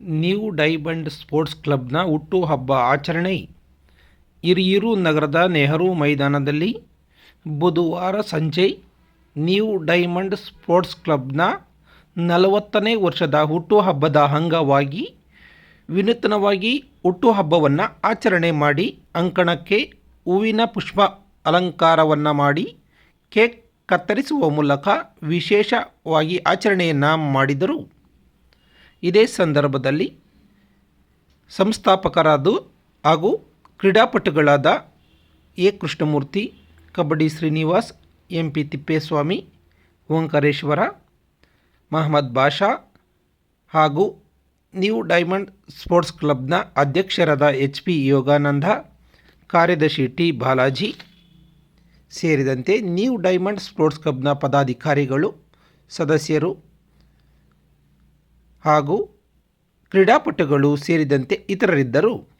New diamond sports ಕ್ಲಬ್ನ ಹುಟ್ಟುಹಬ್ಬ ಆಚರಣೆ. ಹಿರಿಯೂರು ನಗರದ ನೆಹರು ಮೈದಾನದಲ್ಲಿ ಬುಧವಾರ ಸಂಜೆ ನ್ಯೂ ಡೈಮಂಡ್ ಸ್ಪೋರ್ಟ್ಸ್ ಕ್ಲಬ್ನ ನಲವತ್ತನೇ ವರ್ಷದ ಹುಟ್ಟುಹಬ್ಬದ ಅಂಗವಾಗಿ ವಿನೂತನವಾಗಿ ಹುಟ್ಟುಹಬ್ಬವನ್ನು ಆಚರಣೆ ಮಾಡಿ ಅಂಕಣಕ್ಕೆ ಹೂವಿನ ಪುಷ್ಪ ಅಲಂಕಾರವನ್ನು ಮಾಡಿ ಕೇಕ್ ಕತ್ತರಿಸುವ ಮೂಲಕ ವಿಶೇಷವಾಗಿ ಆಚರಣೆಯನ್ನು ಮಾಡಿದರು. ಇದೇ ಸಂದರ್ಭದಲ್ಲಿ ಸಂಸ್ಥಾಪಕರಾದ ಹಾಗೂ ಕ್ರೀಡಾಪಟುಗಳಾದ A. Krishnamurthy, Kabaddi Srinivas, M. P. Thippeswamy, Omkareshwara, Mohammed Basha ಹಾಗೂ ನ್ಯೂ ಡೈಮಂಡ್ ಸ್ಪೋರ್ಟ್ಸ್ ಕ್ಲಬ್ನ ಅಧ್ಯಕ್ಷರಾದ ಎಚ್. ಪಿ. ಯೋಗಾನಂದ, ಕಾರ್ಯದರ್ಶಿ ಟಿ. ಬಾಲಾಜಿ ಸೇರಿದಂತೆ ನ್ಯೂ ಡೈಮಂಡ್ ಸ್ಪೋರ್ಟ್ಸ್ ಕ್ಲಬ್ನ ಪದಾಧಿಕಾರಿಗಳು, ಸದಸ್ಯರು ಹಾಗೂ ಕ್ರೀಡಾಪಟುಗಳು ಸೇರಿದಂತೆ ಇತರರಿದ್ದರು.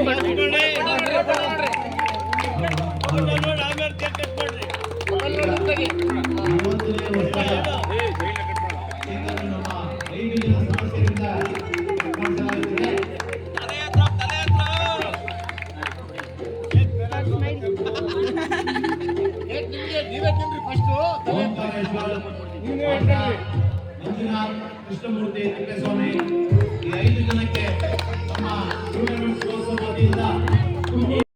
ಓಂಕಾರೇಶ್ವರ. ಮಂಜುನಾಥ್ ಕೃಷ್ಣಮೂರ್ತಿ ತಿಪ್ಪೇಸ್ವಾಮಿ ಈ ಐದು